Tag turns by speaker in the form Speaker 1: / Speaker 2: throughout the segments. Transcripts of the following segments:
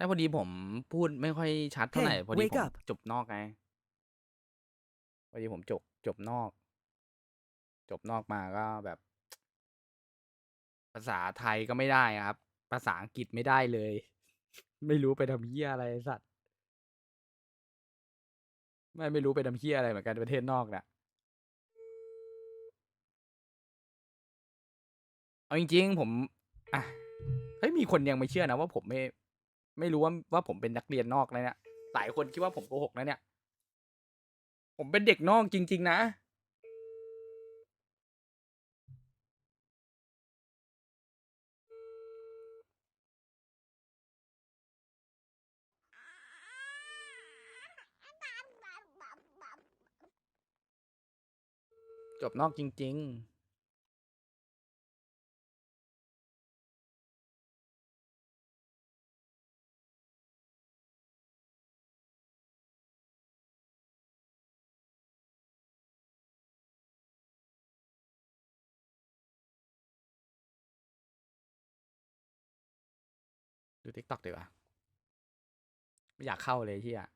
Speaker 1: แล้วพอดีผมพูดไม่ค่อยชัดเท่าไหร่
Speaker 2: Hey,
Speaker 1: พอดี
Speaker 2: wake
Speaker 1: ผม
Speaker 2: up
Speaker 1: จบนอกไง พอดีผมจบจบนอก จบนอกมาก็แบบ ภาษาไทยก็ไม่ได้อะครับ ภาษาอังกฤษไม่ได้เลย ไม่รู้ไปทำเหี้ยอะไรไอ้สัตว์ ไม่ไม่รู้ไปทำเหี้ยอะไรเหมือนกันประเทศนอกเนี่ยเอาจริงๆผม อะเฮ้ยมีคนยังไม่เชื่อนะว่าผมไม่ ไม่รู้ว่าว่าผมเป็นนักเรียนนอกนะเนี่ยหลายคนคิดว่าผมโกหกนะเนี่ย ผมเป็นเด็กนอกจริง ๆ นะ จบนอกจริง ๆ ดูทิกตอกดีกว่าไม่อยากเข้าเลยที่อะ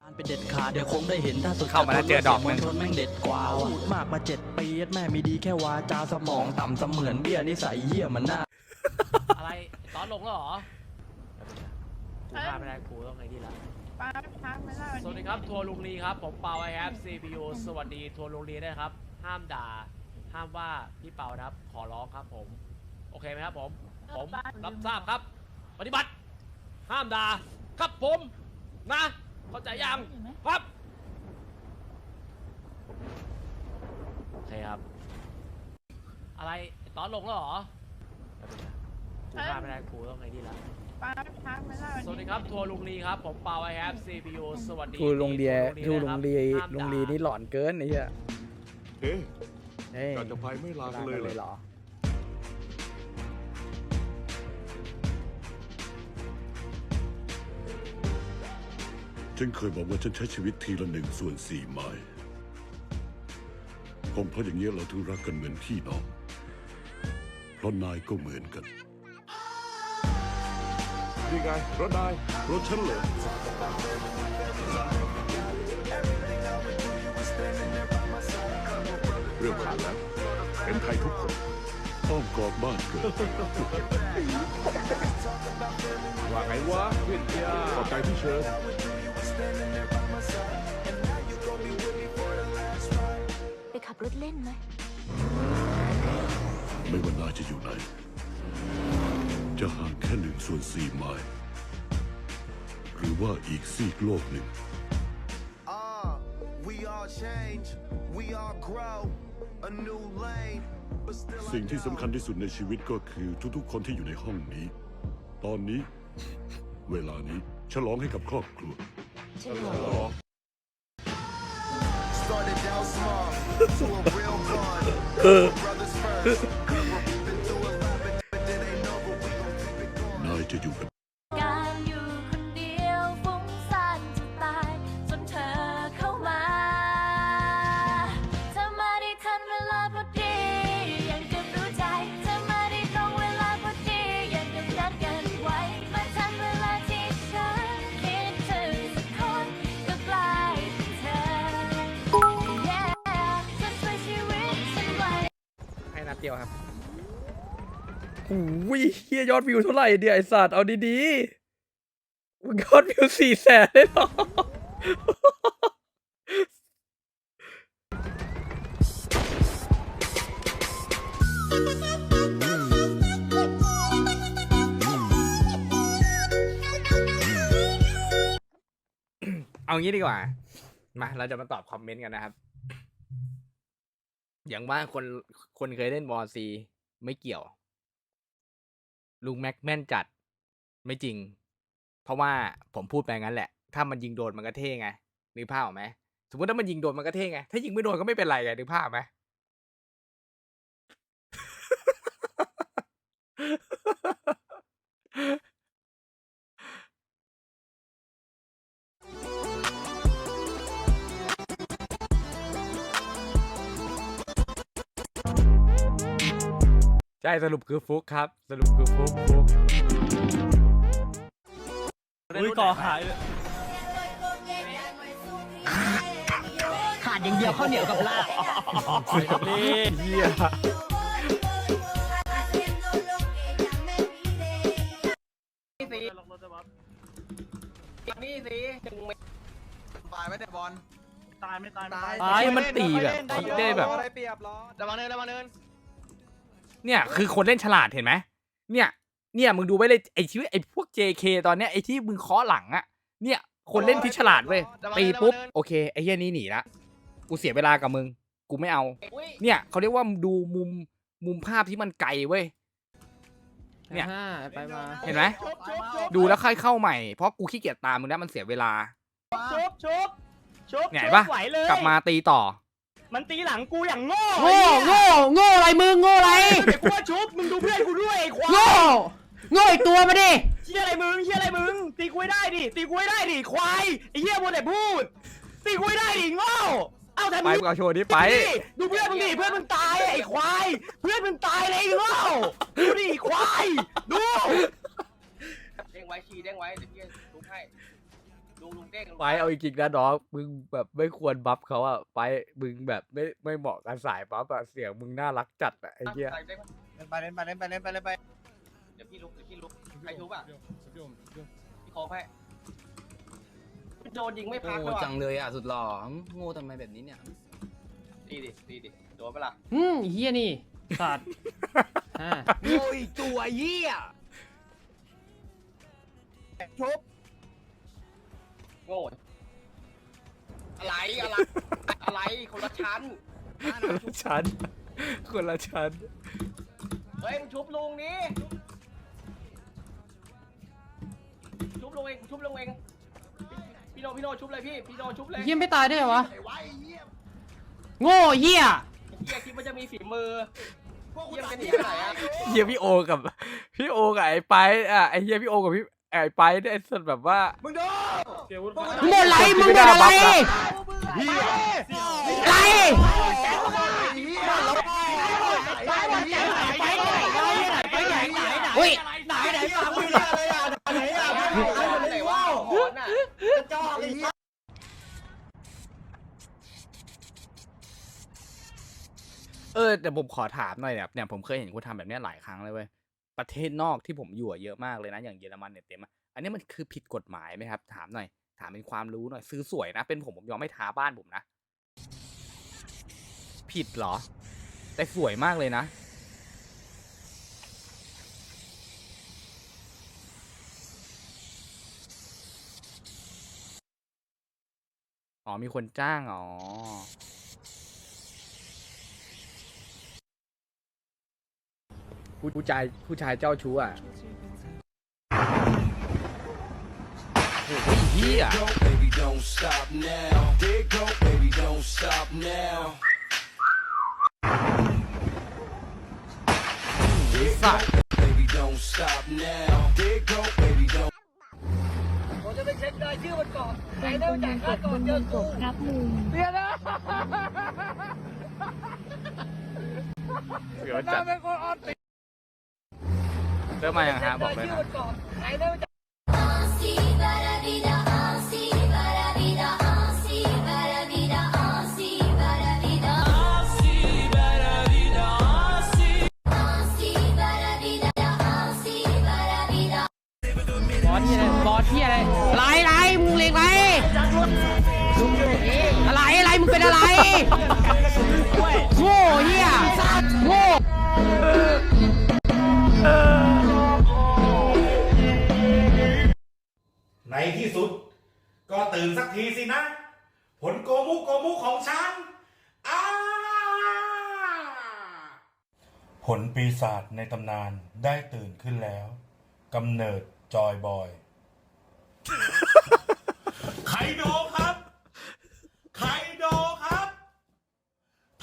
Speaker 3: การเป็นเด็ดขาดเดี๋ยวคงได้เห็นถ้าสุด
Speaker 1: เข้ามาแล้วเจอดอกหนึ่ง
Speaker 3: มวลชนแม่งเด็ดกว่าพูดมากมาเจ็ดปีแม่มีดีแค่วาจาสมองต่ำเสมือนเบี้ยนิสัยเหี้ยมันน่า
Speaker 4: อะไรตอนลงแล้วเหรอกูพลาดไม่ได้กูต้องไงดีละ
Speaker 5: ป้าพักไม่ได้วัน
Speaker 4: สวัสดี
Speaker 5: นี้
Speaker 4: ครับทัวร์ลุงลีครับผมเปาไอแอฟ CPU สวัสดีทัวร์ลุงลีด้วยนะครับ ห้ามด่า ห้ามว่าพี่เปานะครับขอร้องครับผม โอเคไหมครับผม ผมรับทราบครับ ปฏิบัติ ห้ามด่าครับผมนะเข้าใจยังครับโอเคครับ อะไรตอนลงแล้วเหรอกูพลาดไม่ได้กูต้องไงดีละ
Speaker 5: ป้าพักไม่ได้วันนี้
Speaker 4: สวัสดีครับทัวร์ลุงลีครับ ผมเปาไอแอฟ CPU สวัสดี
Speaker 1: ทูโรงเรียน
Speaker 4: ทั
Speaker 1: ทู
Speaker 4: ว
Speaker 1: โรงเรียนโรงเรียนนี่หลอนเกินไอ้เหี้ย
Speaker 6: เอ๊ะ
Speaker 1: เฮ้ย
Speaker 6: การจะไปไม่ลากันเลย
Speaker 1: เลย
Speaker 6: เห
Speaker 1: เห
Speaker 6: ร
Speaker 1: ร
Speaker 6: อ
Speaker 1: อ
Speaker 6: ฉันเคยบอกว่าฉันใช้ชีวิตทีละหนึ่งส่วนสี่ไม้คงเพราะอย่างนี้ยเราถึงรักกันเหมือนพี่น้อง เพราะนายก็เหมือนกัน นี่ไงรถนายรถฉันเหรอ เรื่องผ่านแล้ว เป็นไทยทุกคนอ้อมกอดบ้านเกิดว่าไงวะเพื่อนยาขอบใจที่เชิญ
Speaker 7: ไปขับรถเล่นไหม
Speaker 6: ไม่ว่านายจะอยู่ไหน จะห่างแค่หนึ่งส่วนสี่ไมล์หรือว่าอีกซีกโลกหนึ่ง สิ่งที่สำคัญที่สุดในชีวิตก็คือทุกๆ คนที่อยู่ในห้องนี้ ตอนนี้ เวลานี้ฉลองให้กับครอบครัว
Speaker 8: started down small to a real bond. Brothers first, we've been through a lot, but it ain't over. We gon' keep it going.
Speaker 6: นายจะอยู่กับ
Speaker 7: เดียวค
Speaker 1: รับหูยเฮียยอดวิวเท่าไหร่เดียไอสัตว์เอาดีๆมึงยอดวิวสี่แสนเลยเหรอเอางี้ดีกว่า มา เราจะมาตอบคอมเมนต์กันนะครับ อย่างว่าคนคนเคยเล่นบอซีไม่เกี่ยว ลุงแม็กแม่นจัดไม่จริง เพราะว่าผมพูดไปงั้นแหละ ถ้ามันยิงโดนมันก็เท่ไงนึกภาพออกไหมสมมติถ้ามันยิงโดนมันก็เท่ไงถ้ายิงไม่โดนก็ไม่เป็นไรไงนึกภาพไหม ใช่สรุปคือฟุกครับ สรุปคือฟุกฟุก
Speaker 3: อุ้ยก่อหาย
Speaker 2: ขาดอย่างเดียวข้าวเหนียวกับลาบ
Speaker 3: นี่
Speaker 1: เฮีย
Speaker 5: ตายไม่ได้บอล
Speaker 3: ตายไม่ตายไม่ตาย
Speaker 1: ไอ้มันตีแบบคิดได้แบบ
Speaker 5: ได้เปรียบรอ
Speaker 2: ระวังเนินระวังเนิน
Speaker 1: เนี่ยคือคนเล่นฉลาดเห็นไหมเนี่ยเนี่ยมึงดูไว้เลยไอชีวิตไอพวก JK ตอนเนี้ยไอที่มึงเคาะหลังอะเนี่ยคนเล่นที่ฉลาดเว้ยตีปุ๊บโอเคไอเฮียนี้หนีละกูเสียเวลากับมึง กูไม่เอา เนี่ยเขาเรียกว่าดูมุมมุมภาพที่มันไกลเว้ย เนี่ย
Speaker 2: ไปมา
Speaker 1: เห็นไหมดูแล้วค่อยเข้าใหม่เพราะกูขี้เกียจตามมึงแล้วมันเสียเวลา
Speaker 3: ชุบชุบชุบ
Speaker 1: เนี่ยเห็นปะ
Speaker 3: ไหวเลย
Speaker 1: กลับมาตีต่อ
Speaker 3: มันตีหลังกูอย่างโง่
Speaker 2: โง่โง่โง่อะไรมึงโง่อะไร
Speaker 3: เด็กกูว่าชุบมึงดูเพื่อนกูด้วยไอ้ควาย
Speaker 2: โง่โง่อีกตัวมาดิ
Speaker 3: เฮียอะไรมึงเฮียอะไรมึงตีกูให้ได้ดิตีกูให้ได้ดิควายไอ้เฮียมัวแต่พูดตีกูให้ได้ดิโง่เอ้าทำ
Speaker 1: ไป
Speaker 3: ไม
Speaker 1: มึงเอาโชว์นี้ไป
Speaker 3: ดูเพื่อนมึงดิเพื่อนมึงตายไอ้ควายเพื่อนมึงตายเลยไอ้โง่ดูดิไอ้ควายดู
Speaker 2: เด้งไว้ชีเด้งไว้เดี๋ยวพี่ทุบให้ ลุงลุงเด้ง
Speaker 1: ไปเอาจริงๆนะน้องมึงแบบไม่ควรบัฟเขาอะไปมึงแบบไม่ไม่เหมาะกับสายบัฟอะเสียงมึงน่ารักจัดอะไอ้เหี้ย
Speaker 2: เล่นไปเล่นไปเล่นไปเล่นไปเล่นไปเดี๋ยวพี่ลุกเดี๋ยวพี่ลุก ใครทุบอะ พี่โคงให้โดนยิงไม่พัก
Speaker 9: โง่
Speaker 2: ด้วย
Speaker 9: จังเลยอะสุดหล่อโง่ทำไมแบบนี้เนี่ย
Speaker 2: ดีดิดีดิโดนไปละ
Speaker 9: อืมเฮียนี่สัตว์
Speaker 1: โง่อีกตัวเหี้ย
Speaker 5: ชุบ
Speaker 2: โง่อะไรอะไร อะไรคนละชั้น
Speaker 1: คนละชั้น คนละชั้น
Speaker 2: เฮ้ยมึงชุบลุงนี่ชุบลุงเองชุบลุงเองพี่โนพี่โนชุบเลยพี่พี่โนชุบเลย
Speaker 9: เฮียไม่ตายได้เหรอวะ
Speaker 2: ไอ้ไว้เหี้ย
Speaker 9: โง่เฮีย
Speaker 2: เหี้ยคิดว่าจะมีฝีมือเหี้ยมันจะหนีไปไหนอะ
Speaker 1: เฮียพี่โอกับพี่โอกับไอ้ไปอะไอ้เฮียพี่โอกับพี่ ไอ้ไปเนี่ยไอ้สัตว์แบบว่า
Speaker 5: มึงดู
Speaker 9: มึงบ่นอะไรมึงบ่นอะไร
Speaker 5: เฮีย
Speaker 9: อะไร
Speaker 5: ไปไปไปไปไปไหนไหน
Speaker 9: อุ้ย
Speaker 5: ไหนไหนฟังมึงอะไรอะไหนอะ
Speaker 2: ไหนว่าหอนอะ
Speaker 5: จอกไอ้เหี้ย
Speaker 1: เออแต่ผมขอถามหน่อยแบบเนี่ยผมเคยเห็นคุณทำแบบเนี้ยหลายครั้งเลยเว้ย ประเทศนอกที่ผมอยู่เยอะมากเลยนะ อย่างเยอรมันเนี่ยเต็มอะอันนี้มันคือผิดกฎหมายไหมครับ ถามหน่อย ถามเป็นความรู้หน่อย ซื้อสวยนะ เป็นผมผมยอมไม่ทาบ้านผมนะ ผิดเหรอ แต่สวยมากเลยนะ อ๋อมีคนจ้าง อ๋อ ผู้ผู้ชายผู้ชายเจ้าชู้อะโอ้ยเฮีย
Speaker 8: Baby, don't stop now. There go, baby, don't stop now.
Speaker 1: ไอ้สัตว์
Speaker 8: Baby, don't stop now. There go, baby, don't.
Speaker 2: ผมจะไปเช็ครายชื่อมันก่อนใคร
Speaker 10: เป็น
Speaker 2: ได้
Speaker 10: คน
Speaker 2: จ่าย
Speaker 10: ก
Speaker 2: ค่า
Speaker 10: ด
Speaker 2: ก่อน
Speaker 10: บน
Speaker 2: เจ
Speaker 10: บ
Speaker 2: อน
Speaker 10: ก
Speaker 2: กู
Speaker 10: บครับลุง
Speaker 5: เดี๋ยวนะ
Speaker 1: เสือจัด เริ่มมาอย่างฮะบอกเลยนะ
Speaker 2: ใครได้จ่าย
Speaker 7: Así para vida, así para vida, así para vida, así para vida. Así para vida, así. Así para vida, así para vida.
Speaker 9: บอสที่อะไรบอสที่อะไรอะไรอะไรมึงเล็กไรอะไรอะไรมึงเป็นอะไร
Speaker 11: ลโกโกมุของฉันอ้าผลปีศาจในตำนานได้ตื่นขึ้นแล้วกำเนิดจอยบอย ไคโดครับ ไคโดครับ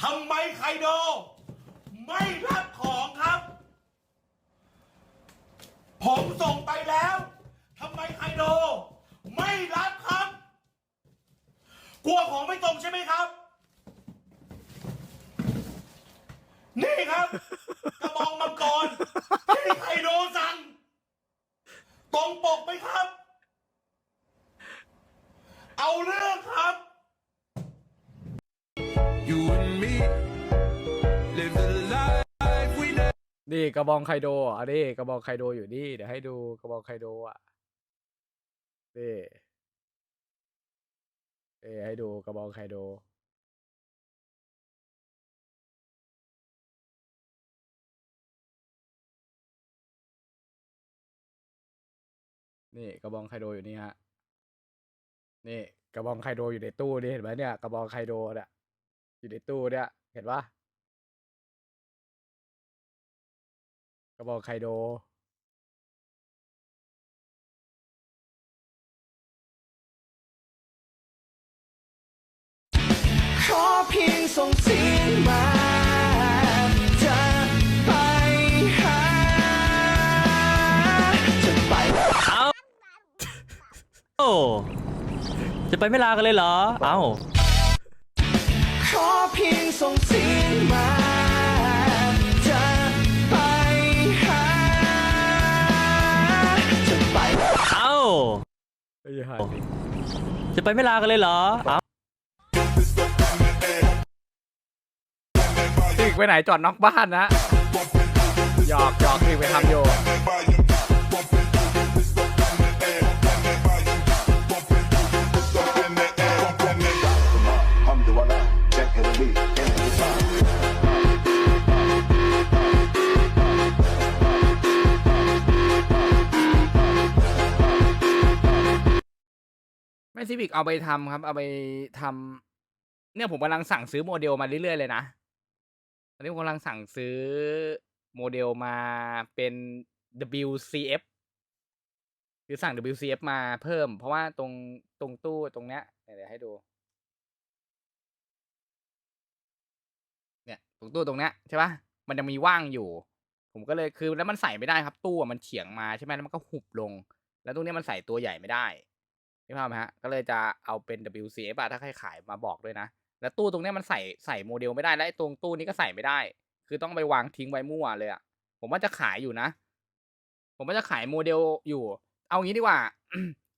Speaker 11: ทำไมไคโด ไม่รับของครับ ผมส่งไปแล้ว ทำไมไคโด ไม่รับครับ กลัวของไม่ตรงใช่ไหมครับ นี่ครับ กระบองมังกร ที่ไคโดสั่ง ตรงปกไหมครับ เอาเรื่องครับ
Speaker 8: You and me live the life we never
Speaker 1: นี่กระบองไคโดอะอันนี้กระบองไคโดอยู่นี่เดี๋ยวให้ดูกระบองไคโดอะนี่เอ้ให้ดูกระบองไคโด นี่กระบองไคโดอยู่นี่ฮะ นี่กระบองไคโดอยู่ในตู้นี่เห็นไหมเนี่ยกระบองไคโดเนี่ยอยู่ในตู้เนี่ย เห็นปะกระบองไคโด
Speaker 8: ขอเพียงส่งเสียง
Speaker 3: โอ้จะไปไม่ลากันเลยเหรอ เอ้า
Speaker 8: ขอเพียงส่งเสียงมา จะไปหา จะไป
Speaker 3: เอ้า
Speaker 1: เฮ้ยหายจริง
Speaker 3: จะไปไม่ลากันเลยเหรอ เอ้า
Speaker 1: ติกไปไหนจอดนอกบ้านนะหยอกหยอกติกไปทำอยู่ ไม่ซีวิกเอาไปทำครับ เอาไปทำเนี่ยผมกำลังสั่งซื้อโมเดลมาเรื่อยๆเลยนะตอนนี้ผมกำลังสั่งซื้อโมเดลมาเป็น WCF คือสั่ง WCF มาเพิ่ม เพราะว่าตรงตรงตู้ตรงเนี้ยเดี๋ยวให้ดู เนี่ย ตรงตู้ตรงเนี้ยใช่ปะมันจะมีว่างอยู่ ผมก็เลยคือแล้วมันใส่ไม่ได้ครับ ตู้มันเฉียงมาใช่ไหมแล้วมันก็หุบลง แล้วตรงเนี้ยมันใส่ตัวใหญ่ไม่ได้ นี่ภาพไหมฮะ ก็เลยจะเอาเป็น WCF อะถ้าใครขายมาบอกด้วยนะ แล้วตู้ตรงเนี้ยมันใส่ใส่โมเดลไม่ได้แล้วไอ้ตรงตู้นี้ก็ใส่ไม่ได้ คือต้องไปวางทิ้งไว้มั่วเลยอะผมว่าจะขายอยู่นะ ผมว่าจะขายโมเดลอยู่ เอางี้ดีกว่า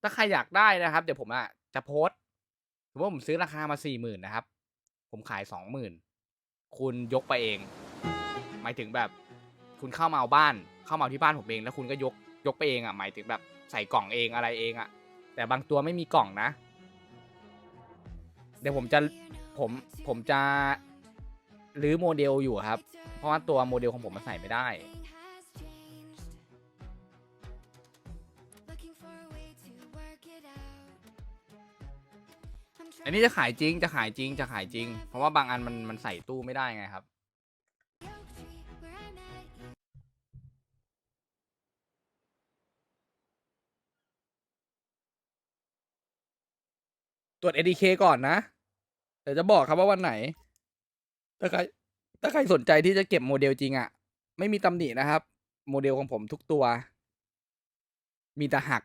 Speaker 1: ถ้าใครอยากได้นะครับ เดี๋ยวผมอะจะโพสต์ถือว่าผมซื้อราคามาสี่หมื่นนะครับ ผมขายสองหมื่นคุณยกไปเอง หมายถึงแบบ คุณเข้ามาเอาบ้าน เข้ามาเอาที่บ้านผมเอง แล้วคุณก็ยกยกไปเองอะหมายถึงแบบใส่กล่องเองอะไรเองอะ แต่บางตัวไม่มีกล่องนะ เดี๋ยวผมจะผมผมจะรื้อโมเดลอยู่ครับ เพราะว่าตัวโมเดลของผมมันใส่ไม่ได้อันนี้จะขายจริงจะขายจริงจะขายจริง เพราะว่าบางอันมันมันใส่ตู้ไม่ได้ไงครับ ตรวจ ADK ก่อนนะ เดี๋ยวจะบอกครับว่าวันไหน ถ้าใคร ถ้าใครสนใจที่จะเก็บโมเดลจริงอะ่ะ ไม่มีตำหนินะครับ โมเดลของผมทุกตัว มีแต่หัก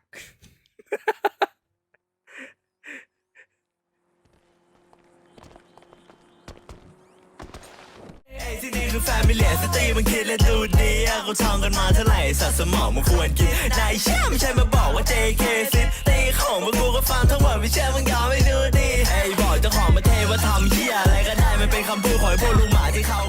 Speaker 8: ที่นี่ คือแฟมิเลียสตรีมันคิดและดูดีอะเขาทองกันมาเท่าไหร่สัตว์สมองมันควรกินนายเชื่อไม่ใช่มาบอกว่า JK ซิตีของพวกกูก็ฟังทั้งหมดไม่เชื่อมึงยอมไม่ดูดีไอ้บอกเจ้าของประเทศว่าทำเฮียอะไรก็ได้มันเป็นคำพูดของพวกลุงหมาที่เขา